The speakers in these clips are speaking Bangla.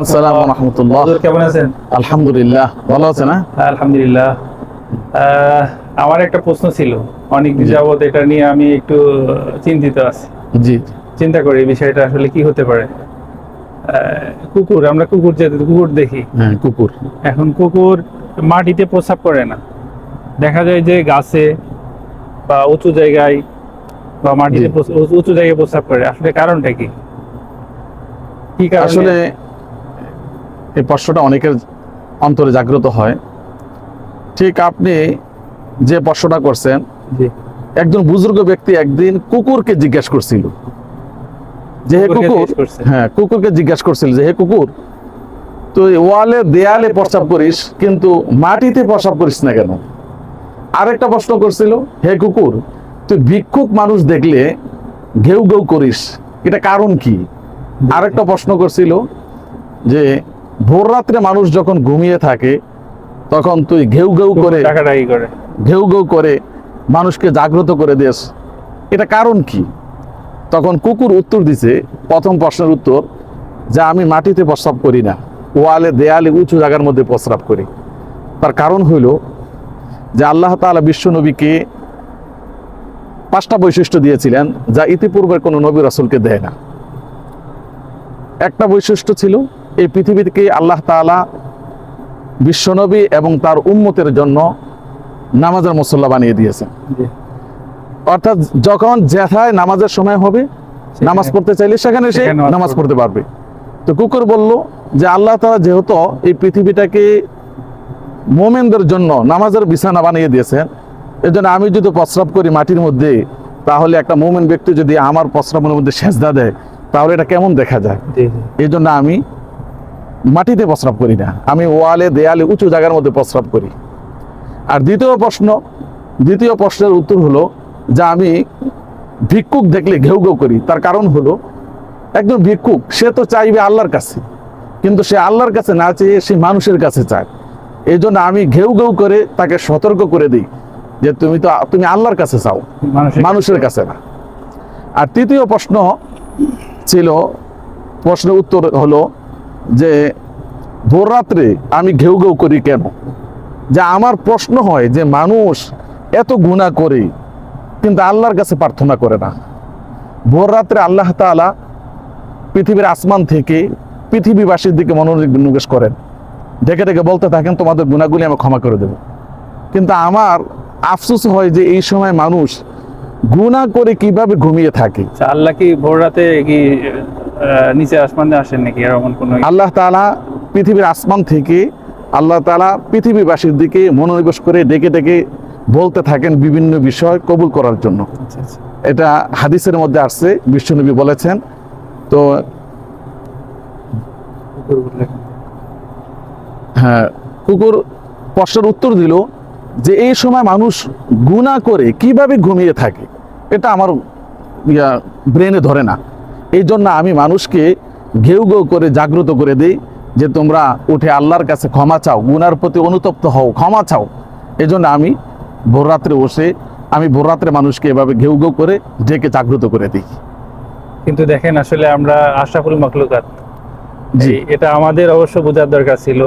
আসসালামু রহমতুল্লাহ হুজুর কেমন আছেন? আলহামদুলিল্লাহ ভালো আছে আলহামদুলিল্লাহ। আমার একটা প্রশ্ন ছিল অনেক যাবত এটা নিয়ে আমি একটু চিন্তিত আছি। জি। চিন্তা করি বিষয়টা আসলে কি হতে পারে। কুকুর আমরা কুকুর যে কুকুর দেখি। হ্যাঁ কুকুর। এখন কুকুর মাটিতে প্রস্রাব করে না। দেখা যায় যে গাছে বা উঁচু জায়গায় বা মাটিতে উঁচু- জায়গায় প্রস্রাব করে। আসলে কারণটা কি? কি কারণে? আসলে এই প্রশ্নটা অনেকের অন্তরে জাগ্রত হয়। ঠিক আপনি যে প্রশ্নটা করছেন একজন বুজুর্গ ব্যক্তি একদিন কুকুরকে জিজ্ঞেস করছিল। যে হে কুকুর হ্যাঁ কুকুরকে জিজ্ঞেস করছিল যে হে কুকুর তুই ওয়ালে দেয়ালে প্রস্রাব করিস কিন্তু মাটিতে প্রস্রাব করিস না কেন? আরেকটা প্রশ্ন করছিল হে কুকুর তুই ভিক্ষুক মানুষ দেখলে ঘেউ ঘেউ করিস এটা কারণ কি? আরেকটা প্রশ্ন করছিল যে ভোর রাত্রে মানুষ যখন ঘুমিয়ে থাকে তখন তুই ঘেউ ঘেউ করে ঘেউ ঘেউ করে মানুষকে জাগ্রত করে দেস এটা কারণ কি? তখন কুকুর উত্তর দিছে প্রথম প্রশ্নের উত্তর যে আমি মাটিতে প্রস্রাব করি না ওয়ালে দেয়ালে উঁচু জায়গার মধ্যে প্রস্রাব করি। তার কারণ হইল যে আল্লাহ তাআলা বিশ্ব নবীকে পাঁচটা বৈশিষ্ট্য দিয়েছিলেন যা ইতিপূর্বে কোনো নবী রাসূলকে দেয় না। একটা বৈশিষ্ট্য ছিল এই পৃথিবীকে আল্লাহ তাআলা বিশ্বনবী এবং তার উন্মতের জন্য নামাজের মুসল্লা বানিয়ে দিয়েছেন। অর্থাৎ যখন যেথায় নামাজের সময় হবে নামাজ পড়তে চাইলে সেখানে সে নামাজ পড়তে পারবে। তো কুকুর বলল যে আল্লাহ তালা যেহেতু এই পৃথিবীটাকে মোমেনদের জন্য নামাজের বিছানা বানিয়ে দিয়েছেন এর জন্য আমি যদি প্রস্রাব করি মাটির মধ্যে তাহলে একটা মোমেন ব্যক্তি যদি আমার প্রস্রাবের মধ্যে সেজদা দেয় তাহলে এটা কেমন দেখা যায়? এই জন্য আমি মাটিতে প্রস্রাব করি না। আমি ওয়ালে দেয়ালে উঁচু জায়গার মধ্যে প্রস্রাব করি। আর দ্বিতীয় প্রশ্ন দ্বিতীয় প্রশ্নের উত্তর হলো যে আমি ভিক্ষুক দেখলে ঘেউ ঘেউ করি। তার কারণ হলো একজন ভিক্ষুক সে তো চাইবে আল্লাহর কাছে কিন্তু সে আল্লাহর কাছে না চেয়ে সে মানুষের কাছে চায়। এই জন্য আমি ঘেউ ঘেউ করে তাকে সতর্ক করে দিই যে তুমি তো তুমি আল্লাহর কাছে চাও মানুষের মানুষের কাছে। না। আর তৃতীয় প্রশ্ন ছিল প্রশ্নের উত্তর হলো যে ভোর রাত্রে আমি ঘেউ ঘেউ করি কেন? যে আমার প্রশ্ন হয় যে মানুষ এত গুণা করে, কিন্তু আল্লাহর কাছে প্রার্থনা করে না। ভোর রাত্রে আল্লাহ তাআলা পৃথিবীর আসমান থেকে পৃথিবীবাসীর দিকে মনোনিবেশ করেন। ডেকে ডেকে বলতে থাকেন, তোমাদের গুণাগুলি আমি ক্ষমা করে দেব। কিন্তু আমার আফসোস হয় যে এই সময় মানুষ গুণা করে কীভাবে ঘুমিয়ে থাকে? আচ্ছা, আল্লাহ কি ভোর রাতে কি নিচে আসমানে আসেন নাকি এরকম কোনো আল্লাহ তাআলা পৃথিবীর আসমান থেকে আল্লাহ তাআলা পৃথিবীবাসীর দিকে মনোনিবেশ করে ডেকে ডেকে বলতে থাকেন বিভিন্ন বিষয় কবুল করার জন্য। আচ্ছা, আচ্ছা। এটা হাদিসের মধ্যে আসছে বিশ্বনবী বলেছেন। তো হ্যাঁ কুকুর প্রশ্নের উত্তর দিল যে এই সময় মানুষ গুণা করে কীভাবে ঘুমিয়ে থাকে? এটা আমার ইয়া ব্রেনে ধরে না। এই জন্য আমি মানুষকে ঘেউ ঘেউ করে জাগ্রত করে দিই যে তোমরা উঠে আল্লাহর কাছে ক্ষমা চাও গুনার প্রতি অনুতপ্ত হও ক্ষমা চাও। এই জন্য আমি ভোররাত্রে বসে আমি ভোররাত্রে মানুষকে এভাবে ঘেউ ঘেউ করে ডেকে জাগ্রত করে দিই। কিন্তু দেখেন আসলে আমরা আশরাফুল মাকলুকাত জি। এটা আমাদের অবশ্য বোঝার দরকার ছিল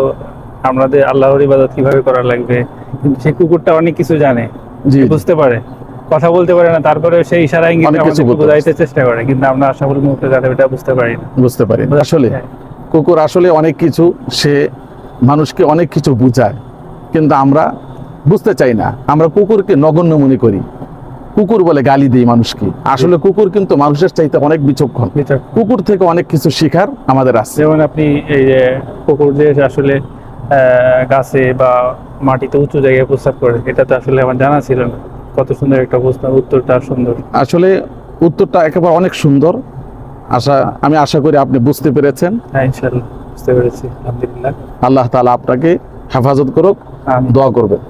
আমাদের আল্লাহর ইবাদত কীভাবে করা লাগবে। কিন্তু সেই কুকুরটা অনেক কিছু জানে। বুঝতে পারে। কথা বলতে পারে না তারপরে সেই ইশারা ইঙ্গিত কিছু বোঝাইতে চেষ্টা করে কিন্তু আমরা আশরাফুল মাকলুকাত এটা বুঝতে পারি না। বুঝতে পারি আসলে। কুকুর আসলে অনেক কিছু সে মানুষকে অনেক কিছু বুঝায় কিন্তু আমরা বুঝতে চাই না। আমরা কুকুরকে নগণ্য মনে করি। কুকুর বলে গালি দিই মানুষকে। আসলে কুকুর কিন্তু মানুষের চাইতে অনেক বিচক্ষণ। কুকুর থেকে অনেক কিছু শিখার আমাদের আছে। যেমন আপনি এই যে কুকুর যে আসলে আহ, গাছে বা মাটিতে উঁচু জায়গায় প্রস্রাব করে এটা তো আসলে আমার জানা ছিল না। কত সুন্দর একটা প্রশ্ন উত্তরটা সুন্দর। আসলে উত্তরটা একেবারে অনেক সুন্দর। আশা আমি আশা করি আপনি বুঝতে পেরেছেন। হ্যাঁ ইনশাল্লাহ বুঝতে পেরেছি আলহামদুলিল্লাহ। আল্লাহ তাআলা আপনাকে হেফাজত করুক দোয়া করবেন।